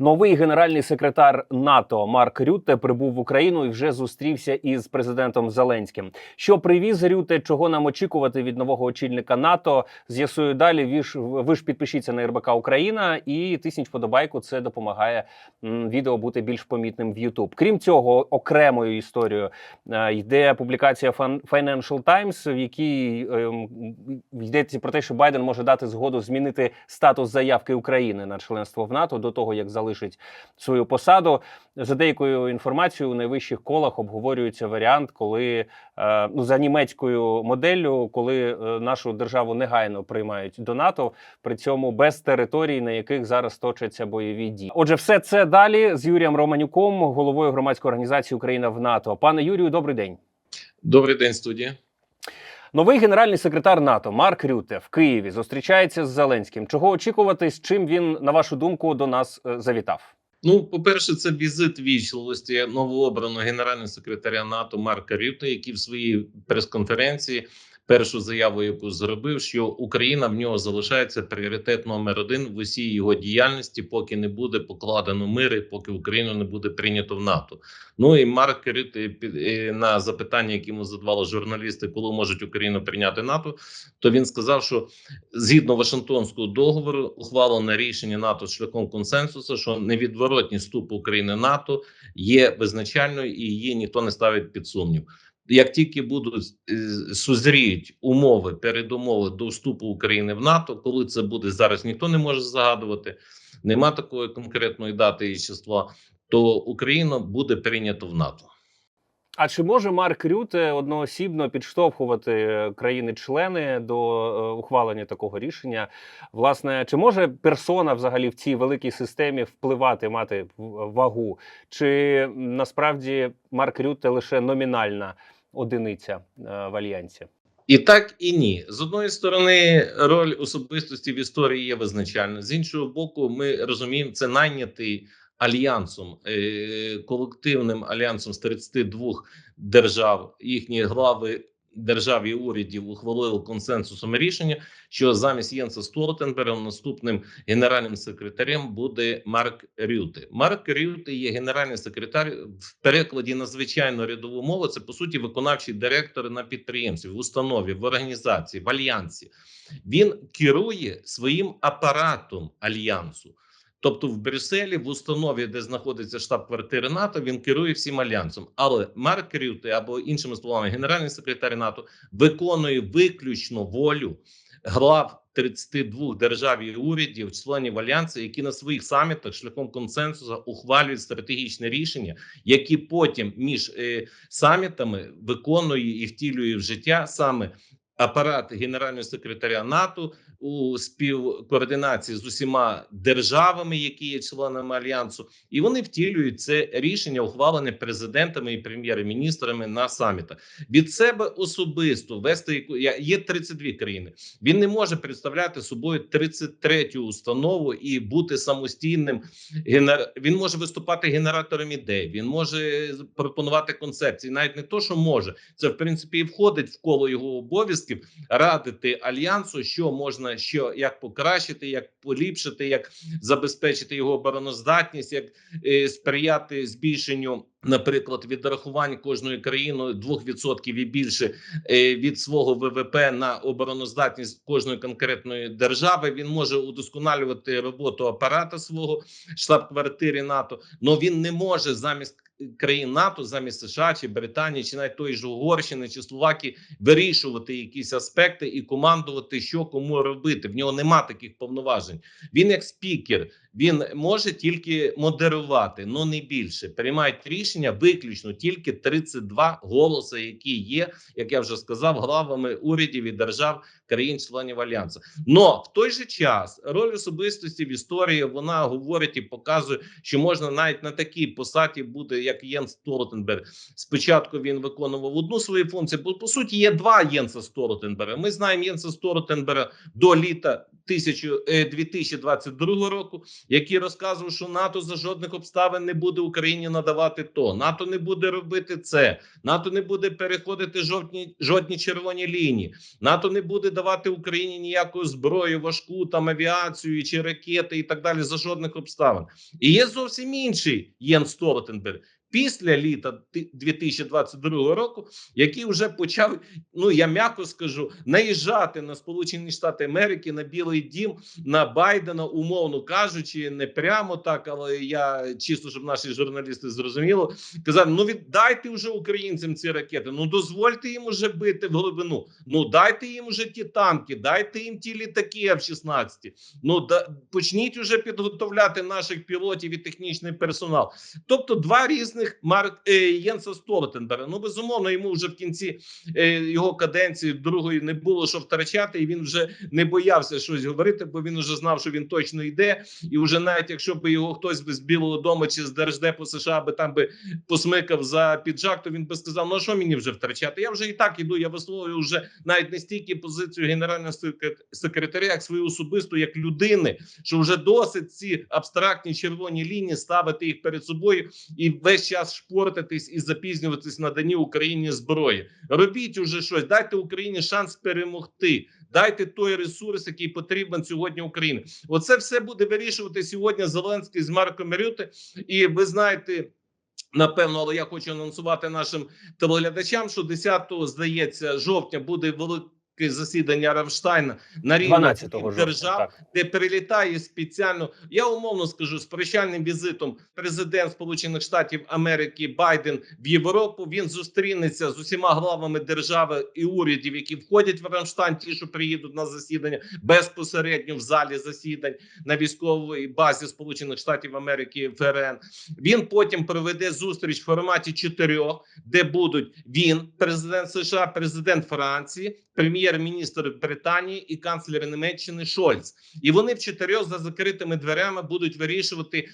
Новий генеральний секретар НАТО Марк Рютте прибув в Україну і вже зустрівся із президентом Зеленським. Що привіз Рютте, чого нам очікувати від нового очільника НАТО? З'ясую далі. Ви ж, ви ж підпишіться на РБК Україна і тисніть вподобайку. Це допомагає відео бути більш помітним в YouTube. Крім цього, окремою історією е, йде публікація Financial Times, в якій ем, йдеться про те, що Байден може дати згоду змінити статус заявки України на членство в НАТО до того, як залишить свою посаду. За деякою інформацією, у найвищих колах обговорюється варіант, коли е, ну за німецькою моделлю, коли е, нашу державу негайно приймають до НАТО, при цьому без територій, на яких зараз точаться бойові дії. Отже, все це далі з Юрієм Романюком, головою громадської організації Україна в НАТО. Пане Юрію, добрий день. Добрий день, студія. Новий генеральний секретар НАТО Марк Рюте в Києві зустрічається з Зеленським. Чого очікувати, з чим він, на вашу думку, до нас е, завітав? Ну, по-перше, це візит вічливості новообраного генерального секретаря НАТО Марка Рюте, який в своїй прес-конференції першу заяву, яку зробив, що Україна в нього залишається пріоритет номер один в усій його діяльності, поки не буде покладено мир, і поки Україну не буде прийнято в НАТО. Ну і Марк е, на запитання, які йому задавали журналісти, коли можуть Україну прийняти НАТО, то він сказав, що згідно Вашингтонського договору ухвалено рішення НАТО шляхом консенсусу, що невідворотність вступу України в НАТО є визначальною і її ніхто не ставить під сумнів. Як тільки будуть е, сузріють умови, передумови до вступу України в НАТО, коли це буде зараз, ніхто не може загадувати. Нема такої конкретної дати і числа, то Україна буде прийнято в НАТО. А чи може Марк Рюте одноосібно підштовхувати е, країни-члени до е, ухвалення такого рішення? Власне, чи може персона взагалі в цій великій системі впливати, мати вагу? Чи насправді Марк Рюте лише номінальна одиниця е, в альянсі? І так і ні. З одної сторони, роль особистості в історії є визначальна. З іншого боку, ми розуміємо, це найнятий альянсом, е, колективним альянсом з 32 держав. Їхні глави держав і урядів ухвалили консенсусом рішення, що замість Єнса Столтенберга наступним генеральним секретарем буде Марк Рюте. Марк Рюте є генеральний секретар в перекладі на звичайну рядову мову. Це по суті виконавчий директор на підприємстві, в установі, в організації, в альянсі. Він керує своїм апаратом альянсу. Тобто в Брюсселі, в установі, де знаходиться штаб-квартири НАТО, він керує всім альянсом. Але Марк Рюте, або іншими словами, генеральний секретар НАТО, виконує виключно волю глав 32 держав і урядів, членів альянсу, які на своїх самітах шляхом консенсусу ухвалюють стратегічне рішення, які потім між е, самітами виконує і втілює в життя саме апарат генерального секретаря НАТО у співкоординації з усіма державами, які є членами альянсу, і вони втілюють це рішення, ухвалене президентами і прем'єр-міністрами на самітах. Від себе особисто вести є 32 країни. Він не може представляти собою 33-ю установу і бути самостійним. Він може виступати генератором ідей. Він може пропонувати концепції. Навіть не то, що може це в принципі і входить в коло його обов'язків радити альянсу, що можна, що як покращити, як поліпшити, як забезпечити його обороноздатність, як е, сприяти збільшенню. Наприклад, відрахувань кожною країною 2% і більше е, від свого ВВП на обороноздатність кожної конкретної держави. Він може удосконалювати роботу апарата свого штаб-квартири НАТО, але він не може замість країн НАТО, замість США чи Британії, чи навіть тої ж Угорщини чи Словакії вирішувати якісь аспекти і командувати, що кому робити. В нього нема таких повноважень. Він як спікер. Він може тільки модерувати, але не більше. Приймають рішення виключно тільки 32 голоси, які є, як я вже сказав, главами урядів і держав країн-членів альянсу. Но в той же час роль особистості в історії вона говорить і показує, що можна навіть на такій посаді бути, як Єнс Столтенберг. Спочатку він виконував одну свою функцію, бо по суті є два Єнса Столтенберга. Ми знаємо Єнса Столтенберга до літа тисячу е, 2022 року, який розказував, що НАТО за жодних обставин не буде Україні надавати то, НАТО не буде робити це, НАТО не буде переходити жодні жодні червоні лінії, НАТО не буде давати Україні ніяку зброю, важку там авіацію чи ракети і так далі за жодних обставин. І є зовсім інший Єн Столтенберг після літа ти- 2022 року, який вже почав, ну я м'яко скажу, наїжджати на Сполучені Штати Америки, на Білий Дім, на Байдена, умовно кажучи, не прямо так, але я чисто, щоб наші журналісти зрозуміло, казав: ну віддайте вже українцям ці ракети. Ну дозвольте їм уже бити в глибину. Ну дайте їм уже ті танки, дайте їм ті літаки F-16. Ну да почніть уже підготовляти наших пілотів і технічний персонал. Тобто, два різних Марк е, Єнса Столтенберга. Ну безумовно, йому вже в кінці е, його каденції другої не було що втрачати, і він вже не боявся щось говорити, бо він вже знав, що він точно йде. І вже навіть якщо б його хтось би з Білого Дому чи з Держдепу США би там би посмикав за піджак, то він би сказав: ну що мені вже втрачати? Я вже і так іду. Я висловлюю вже навіть не стільки позицію генерального секрет- секретаря, як свою особисту, як людини, що вже досить ці абстрактні червоні лінії ставити їх перед собою і весь час шпортитись і запізнюватись на дані Україні зброї. Робіть уже щось, дайте Україні шанс перемогти. Дайте той ресурс, який потрібен сьогодні Україні. Оце все буде вирішувати сьогодні Зеленський з Марком Рюте. І ви знаєте. Напевно, але я хочу анонсувати нашим телеглядачам, що 10 здається жовтня буде велике засідання Рамштайна на рівні 12 держав Так. де перелітає спеціально. Я умовно скажу з прощальним візитом президент Сполучених Штатів Америки Байден в Європу. Він зустрінеться з усіма главами держави і урядів, які входять в Рамштайн, ті, що приїдуть на засідання безпосередньо в залі засідань на військовій базі Сполучених Штатів Америки ФРН. Він потім проведе зустріч в форматі чотирьох, де будуть він, президент США, президент Франції, прем'єр-міністр Британії і канцлер Німеччини Шольц. І вони в чотирьох за закритими дверями будуть вирішувати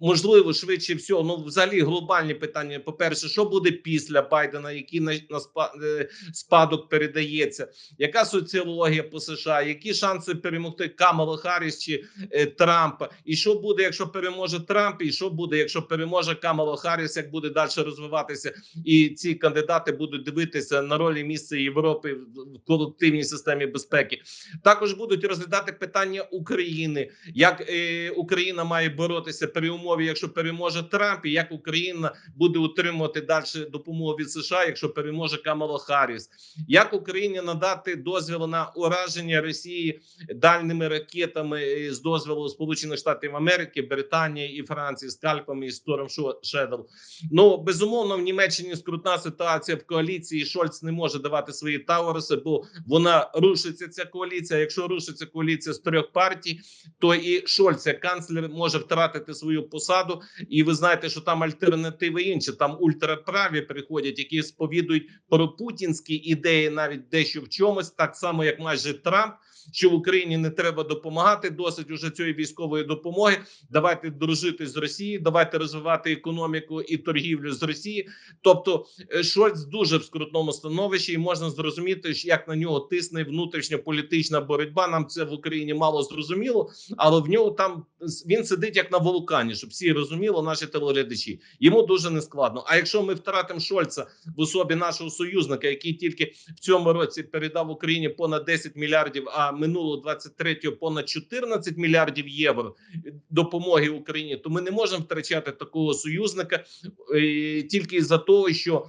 можливо швидше всього. Ну, взагалі, глобальні питання. По перше, що буде після Байдена, який на, на е, спадок передається, яка соціологія по США, які шанси перемогти Камала Харріс чи е, Трампа, і що буде, якщо переможе Трамп, і що буде, якщо переможе Камала Харріс, як буде далі розвиватися, і ці кандидати будуть дивитися на ролі місця Європи в в системі безпеки. Також будуть розглядати питання України, як е, Україна має боротися при умові, якщо переможе Трамп, і як Україна буде отримувати далі допомогу від США, якщо переможе Камала Харріс, як Україні надати дозвіл на ураження Росії дальними ракетами е, з дозволу Сполучених Штатів Америки, Британії і Франції, скальпами і Storm Shadow. Ну безумовно, в Німеччині скрутна ситуація в коаліції. Шольц не може давати свої тауруси, бо вона рушиться. Ця коаліція. Якщо рушиться коаліція з трьох партій, то і Шольц, як канцлер, може втратити свою посаду. І ви знаєте, що там альтернативи інші. Там ультраправі приходять, які сповідують пропутінські ідеї, навіть дещо в чомусь, так само як майже Трамп. Що в Україні не треба допомагати, досить уже цієї військової допомоги. Давайте дружити з Росією, давайте розвивати економіку і торгівлю з Росії. Тобто е, Шольц дуже в скрутному становищі, і можна зрозуміти, як на нього тисне внутрішньополітична боротьба. Нам це в Україні мало зрозуміло, але в нього там він сидить як на вулкані, щоб всі розуміли, наші телеглядачі. Йому дуже нескладно. А якщо ми втратимо Шольца в особі нашого союзника, який тільки в цьому році передав Україні понад 10 мільярдів, а минулого 23-го понад 14 мільярдів євро допомоги Україні, то ми не можемо втрачати такого союзника е, тільки за того, що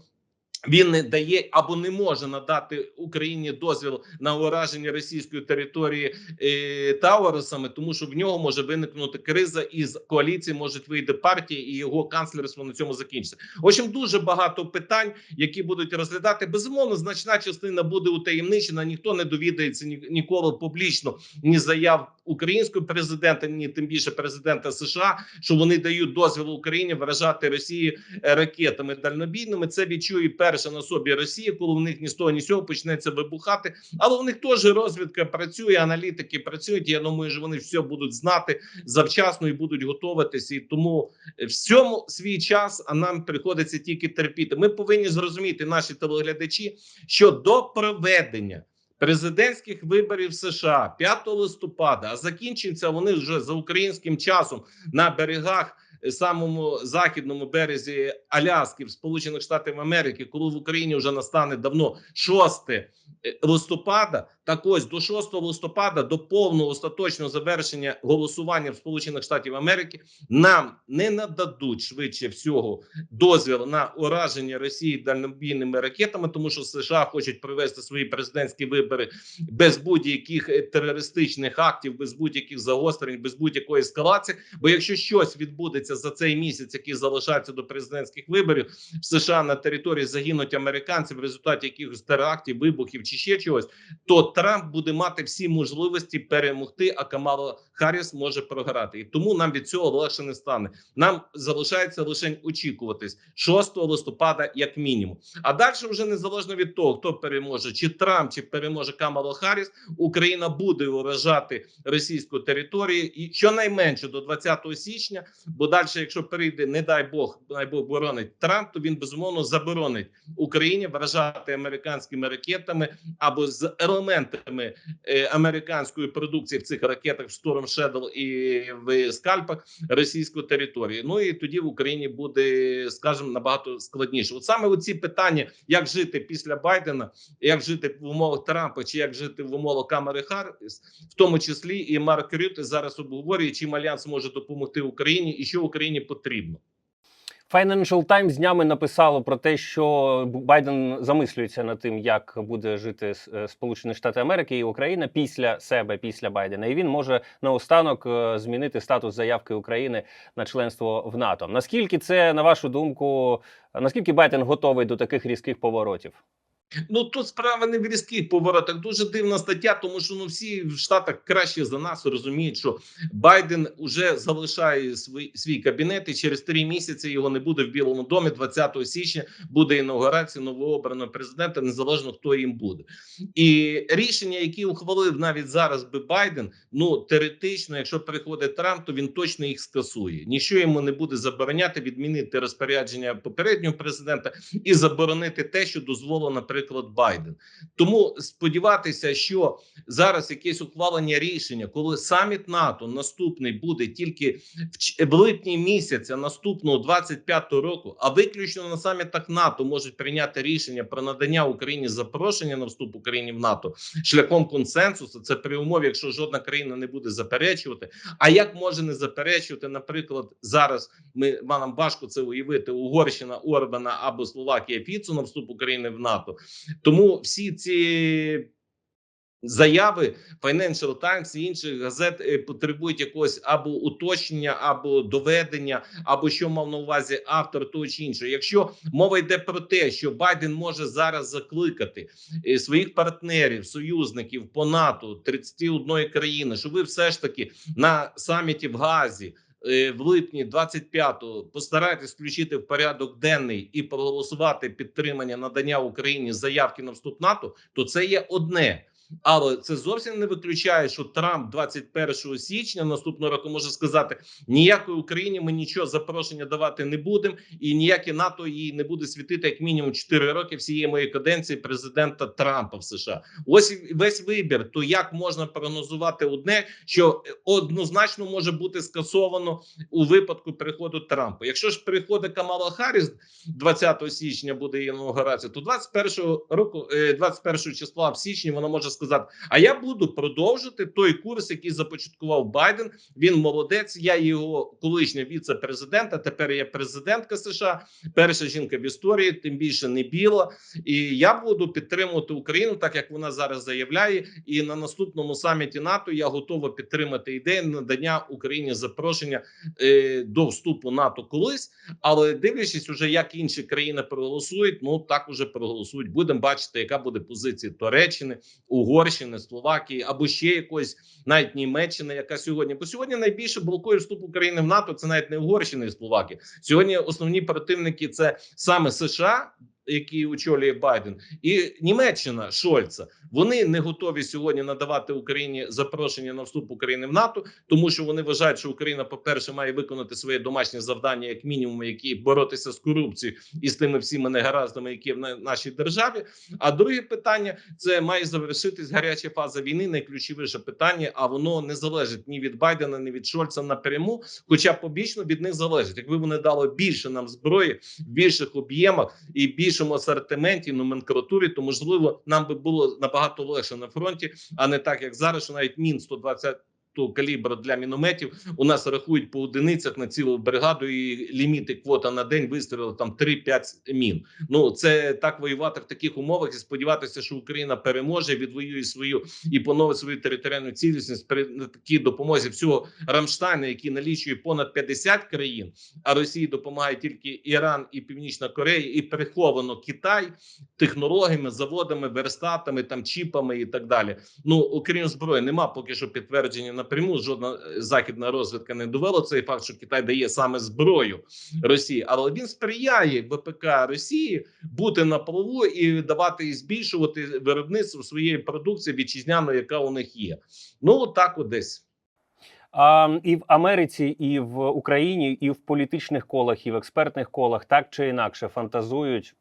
він не дає або не може надати Україні дозвіл на ураження російської території е, Тауерсами, тому що в нього може виникнути криза, і з коаліції можуть вийти партії, і його канцлерство на цьому закінчиться. В общем, дуже багато питань, які будуть розглядати. Безумовно, значна частина буде утаємничена. Ніхто не довідається ні, ніколи публічно ні заяв українського президента, ні тим більше президента США, що вони дають дозвіл Україні вражати Росії е, ракетами дальнобійними. Це відчує перше на собі Росія, коли в них ні з того, ні з цього почнеться вибухати. Але в них теж розвідка працює, аналітики працюють. Я думаю, що вони все будуть знати завчасно і будуть готуватися. І тому в цьому свій час, а нам приходиться тільки терпіти. Ми повинні зрозуміти, наші телеглядачі, що до проведення президентських виборів США 5 листопада, а закінчаться вони вже за українським часом на берегах самому західному березі Аляски в Сполучених Штатів Америки, коли в Україні вже настане давно 6 е, листопада. Так ось до 6 листопада, до повного остаточного завершення голосування в Сполучених Штатів Америки, нам не нададуть швидше всього дозвіл на ураження Росії дальнобійними ракетами, тому що США хочуть провести свої президентські вибори без будь-яких е, терористичних актів, без будь-яких загострень, без будь-якої ескалації. Бо якщо щось відбудеться за цей місяць, який залишається до президентських виборів, в США на території загинуть американці в результаті якихось терактів, вибухів чи ще чогось, то Трамп буде мати всі можливості перемогти, а Камала Харріс може програти. І тому нам від цього легше не стане. Нам залишається лише очікуватись 6 листопада, як мінімум. А далі, вже незалежно від того, хто переможе, чи Трамп, чи переможе Камала Харріс, Україна буде уражати російську територію і щонайменше до 20 січня. Бо далі, якщо перейде, не дай Бог, дай Бог боронить Трамп, то він безумовно заборонить Україні вражати американськими ракетами або з елементами е, американської продукції в цих ракетах в Storm Shadow і в скальпах російську територію. Ну і тоді в Україні буде, скажімо, набагато складніше. От саме оці питання, як жити після Байдена, як жити в умовах Трампа, чи як жити в умовах Камери Харріс, в тому числі і Марк Рюте зараз обговорює, чим альянс може допомогти Україні і що Україні потрібно. Financial Times днями написало про те, що Байден замислюється над тим, як буде жити е, Сполучені Штати Америки і Україна після себе, після Байдена, і він може наостанок е, змінити статус заявки України на членство в НАТО. Наскільки це, на вашу думку, наскільки Байден готовий до таких різких поворотів? Ну тут справа не в різких поворотах. Дуже дивна стаття, тому що ну всі в Штатах краще за нас розуміють, що Байден уже залишає свій, свій кабінет, і через три місяці його не буде в Білому домі. 20 січня буде інаугурація новообраного президента, незалежно хто їм буде. І рішення, які ухвалив навіть зараз би Байден, ну теоретично, якщо приходить Трамп, то він точно їх скасує. Ніщо йому не буде забороняти відмінити розпорядження попереднього президента і заборонити те, що дозволив, наприклад, Байден. Тому сподіватися, що зараз якесь ухвалення рішення, коли саміт НАТО наступний буде тільки в, липні місяця наступного 25-го року, а виключно на самітах НАТО можуть прийняти рішення про надання Україні запрошення на вступ України в НАТО шляхом консенсусу. Це при умові, якщо жодна країна не буде заперечувати. А як може не заперечувати, наприклад, зараз ми нам важко це уявити Угорщина Орбана або Словакія Фіцу на вступ України в НАТО. Тому всі ці заяви Financial Times і інших газет е, потребують якогось або уточнення, або доведення, або що мав на увазі автор того чи іншого. Якщо мова йде про те, що Байден може зараз закликати е, своїх партнерів, союзників по НАТО 31 країни, що ви все ж таки на саміті в Газі. Е, В липні 25-го постарайтесь включити в порядок денний і проголосувати підтримання надання Україні заявки на вступ НАТО, то це є одне. Але це зовсім не виключає, що Трамп 21 січня наступного року може сказати: ніякої Україні ми нічого запрошення давати не будемо, і ніяке НАТО їй не буде світити як мінімум 4 роки всієї моєї каденції президента Трампа в США. Ось весь вибір. То як можна прогнозувати одне, що однозначно може бути скасовано у випадку приходу Трампа? Якщо ж приходить Камала Харріс 20 січня буде інаугурація, то 21 року, е, 21 числа в січні вона може сказати: А я буду продовжити той курс, який започаткував Байден. Він молодець. Я його колишня віце-президента. Тепер я президентка США. Перша жінка в історії, тим більше не біла. І я буду підтримувати Україну, так як вона зараз заявляє. І на наступному саміті НАТО я готова підтримати ідею надання Україні запрошення е, до вступу НАТО колись. Але дивлячись, уже як інші країни проголосують, ну так уже проголосують. Будемо бачити, яка буде позиція Туреччини, Угорщини, Словакії або ще якоїсь навіть Німеччини, яка сьогодні, бо сьогодні найбільше блокує вступ України в НАТО. Це навіть не Угорщина і Словакія. Сьогодні основні противники це саме США. Який очолює Байден, і Німеччина Шольца. Вони не готові сьогодні надавати Україні запрошення на вступ України в НАТО, тому що вони вважають, що Україна, по перше, має виконати своє домашнє завдання, як мінімум, які боротися з корупцією і з тими всіми негараздами, які в нашій державі. А друге питання це має завершитись гаряча фаза війни. Найключовіше питання, а воно не залежить ні від Байдена, ні від Шольца напряму, хоча побічно від них залежить. Якби вони дали більше нам зброї в більших об'ємах і більшому асортименті, номенклатурі, то можливо нам би було набагато легше на фронті, а не так як зараз, що навіть мін 120 калібр для мінометів у нас рахують по одиницях на цілу бригаду, і ліміти квота на день вистрілили там 3-5 мін. Ну це так воювати в таких умовах і сподіватися, що Україна переможе, відвоює свою і поновить свою територіальну цілісність при такій допомозі всього Рамштайна, який налічує понад 50 країн. А Росії допомагає тільки Іран і Північна Корея, і приховано Китай технологіями, заводами, верстатами, там чіпами і так далі. Ну окрім зброї, нема поки що підтвердження напряму. Жодна е, західна розвідка не довела цей факт, що Китай дає саме зброю Росії, але він сприяє ВПК Росії бути на плаву і давати і збільшувати виробництво своєї продукції вітчизняної, яка у них є. Ну так от десь. А, і в Америці, і в Україні, і в політичних колах, і в експертних колах так чи інакше фантазують.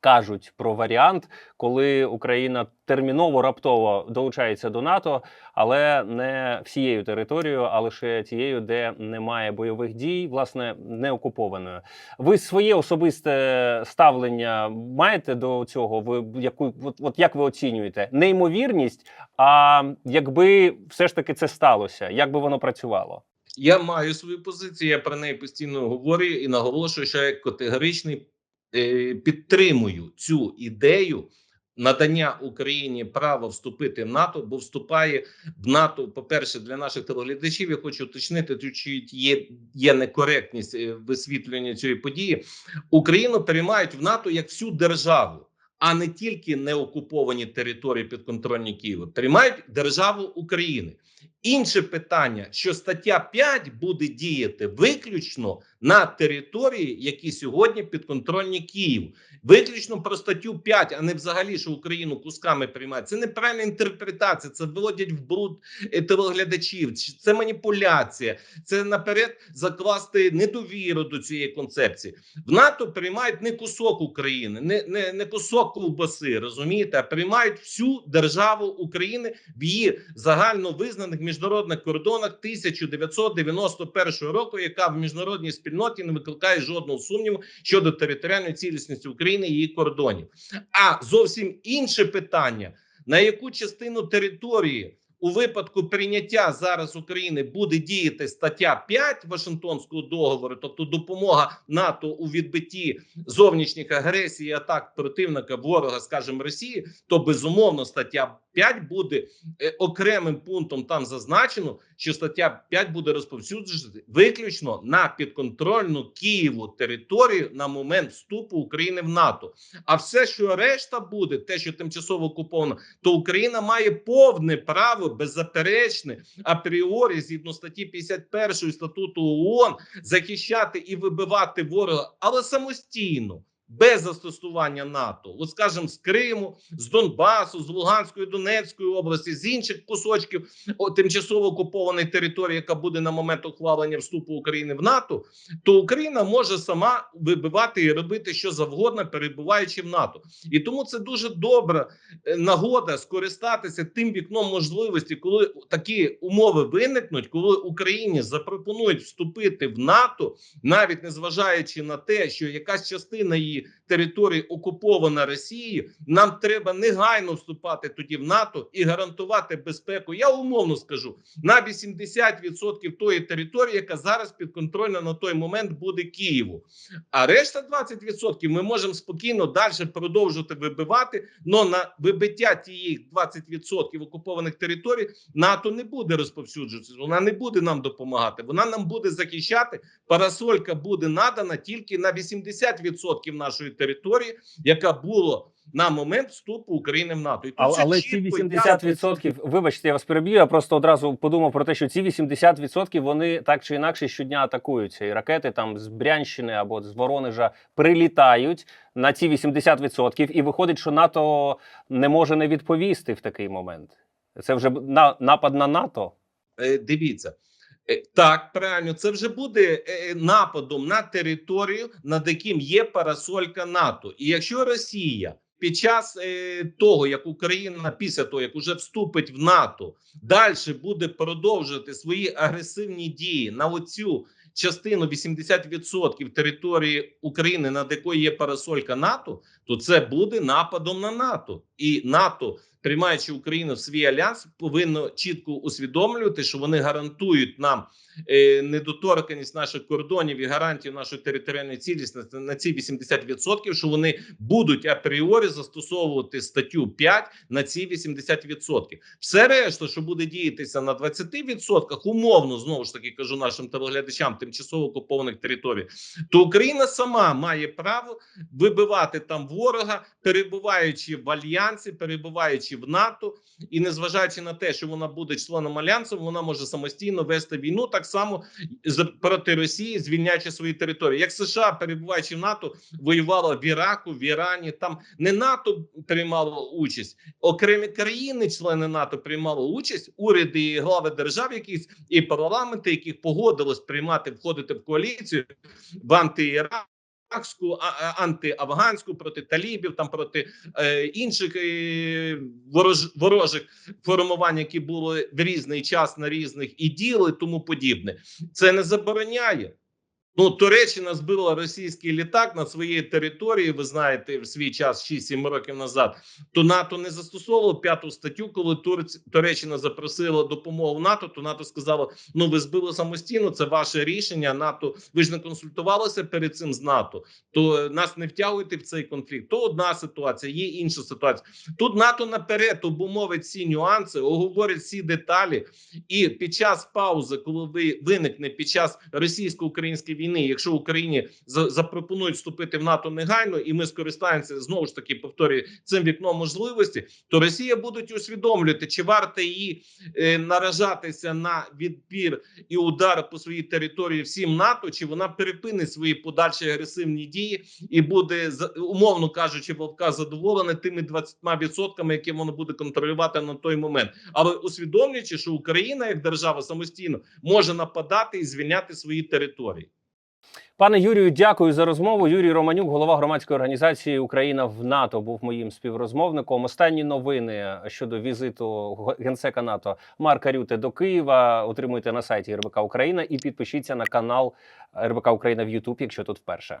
Кажуть про варіант, коли Україна терміново раптово долучається до НАТО, але не всією територією, а лише тією, де немає бойових дій, власне, не окупованою. Ви своє особисте ставлення маєте до цього? Ви яку от, от як ви оцінюєте неймовірність? А якби все ж таки це сталося, як би воно працювало? Я маю свою позицію. Я про неї постійно говорю і наголошую, що я категоричний підтримую цю ідею надання Україні права вступити в НАТО, бо вступає в НАТО. По перше, для наших телеглядачів я хочу уточнити, чи є, є некоректність е, висвітлення цієї події. Україну приймають в НАТО як всю державу. А не тільки неокуповані території підконтрольні Києву, приймають державу України. Інше питання, що стаття 5 буде діяти виключно на території, які сьогодні підконтрольні Києву. Виключно про статтю 5, а не взагалі, що Україну кусками приймають. Це неправильна інтерпретація. Це виводять в бруд е, телеглядачів. Це маніпуляція. Це наперед закласти недовіру до цієї концепції. В НАТО приймають не кусок України, не, не, не кусок ковбаси, розумієте, а приймають всю державу України в її загально визнаних міжнародних кордонах 1991 року, яка в міжнародній спільноті не викликає жодного сумніву щодо територіальної цілісності України і її кордонів. А зовсім інше питання: на яку частину території у випадку прийняття зараз України буде діяти стаття 5 Вашингтонського договору, тобто допомога НАТО у відбитті зовнішніх агресій, і атак противника ворога, скажімо, Росії, то безумовно стаття 5 буде е, окремим пунктом. Там зазначено, що стаття 5 буде розповсюджувати виключно на підконтрольну Києву територію на момент вступу України в НАТО. А все, що решта буде, те, що тимчасово окуповано, то Україна має повне право, беззаперечне апріорі, згідно статті 51 статуту ООН, захищати і вибивати ворога, але самостійно. Без застосування НАТО, от скажімо, з Криму, з Донбасу, з Луганської, Донецької області, з інших кусочків тимчасово окупованої території, яка буде на момент ухвалення вступу України в НАТО, то Україна може сама вибивати і робити що завгодно, перебуваючи в НАТО, і тому це дуже добра е, нагода скористатися тим вікном можливості, коли такі умови виникнуть, коли Україні запропонують вступити в НАТО, навіть незважаючи на те, що якась частина її і території окупована Росією, нам треба негайно вступати тоді в НАТО і гарантувати безпеку. Я умовно скажу на 80% тої території, яка зараз підконтрольна на той момент буде Києву. А решта 20% ми можемо спокійно далі продовжувати вибивати. але на вибиття тієї 20% окупованих територій НАТО не буде розповсюджуватися. Вона не буде нам допомагати. Вона нам буде захищати. Парасолька буде надана тільки на 80% нашої території, яка була на момент вступу України в НАТО. І Але, але ці чітко, 80%, вибачте, я вас переб'ю. Я просто одразу подумав про те, що ці 80% вони так чи інакше щодня атакуються. І ракети там з Брянщини або з Воронежа прилітають на ці 80%, і виходить, що НАТО не може не відповісти в такий момент. Це вже на напад на НАТО. Е, Дивіться. Е, Так, правильно, це вже буде е, нападом на територію, над яким є парасолька НАТО. І якщо Росія під час е, того, як Україна після того, як уже вступить в НАТО, далі буде продовжувати свої агресивні дії на оцю частину 80% території України, над якою є парасолька НАТО, то це буде нападом на НАТО, і НАТО приймаючи Україну в свій альянс, повинно чітко усвідомлювати, що вони гарантують нам е, недоторканість наших кордонів і гарантію нашої територіальної цілісності на ці 80%, що вони будуть апріорі застосовувати статтю 5 на ці 80%. Все решта, що буде діятися на 20%, умовно знову ж таки кажу нашим телеглядачам тимчасово окупованих територій, то Україна сама має право вибивати там ворога, перебуваючи в альянсі, перебуваючи в НАТО, і незважаючи на те, що вона буде членом альянсу, вона може самостійно вести війну так само проти Росії, звільняючи свої території. Як США, перебуваючи в НАТО, воювала в Іраку, в Ірані. Там не НАТО приймало участь, окремі країни, члени НАТО, приймали участь, уряди і глави держав, якісь і парламенти, яких погодилось приймати, входити в коаліцію в антиірак. Іракську, антиафганську проти талібів, там проти е, інших е, ворож, ворожих формувань, які були в різний час на різних і діли, тому подібне. Це не забороняє. Ну, Туреччина збила російський літак на своїй території. Ви знаєте, в свій час 6-7 років назад. То НАТО не застосовувало п'яту статтю, коли Турц- Туреччина запросила допомогу НАТО. То НАТО сказало: ну ви збили самостійно, це ваше рішення. НАТО ви ж не консультувалися перед цим з НАТО. То нас не втягуйте в цей конфлікт. То одна ситуація, є інша ситуація. Тут НАТО наперед обумовить всі нюанси, оговорить всі деталі. І під час паузи, коли ви виникне під час російсько-української війни, якщо Україні за- запропонують вступити в НАТО негайно, і ми скористаємося знову ж таки повторюю цим вікном можливості, то Росія будуть усвідомлювати, чи варто її е, наражатися на відбір і удар по своїй території всім НАТО, чи вона перепинить свої подальші агресивні дії і буде умовно кажучи, Вовка задоволена тими 20%, які воно буде контролювати на той момент, але усвідомлюючи, що Україна як держава самостійно може нападати і звільняти свої території. Пане Юрію, дякую за розмову. Юрій Романюк, голова громадської організації Україна в НАТО, був моїм співрозмовником. Останні новини щодо візиту генсека НАТО Марка Рюте до Києва отримуйте на сайті РБК Україна і підпишіться на канал РБК Україна в Ютуб, якщо тут вперше.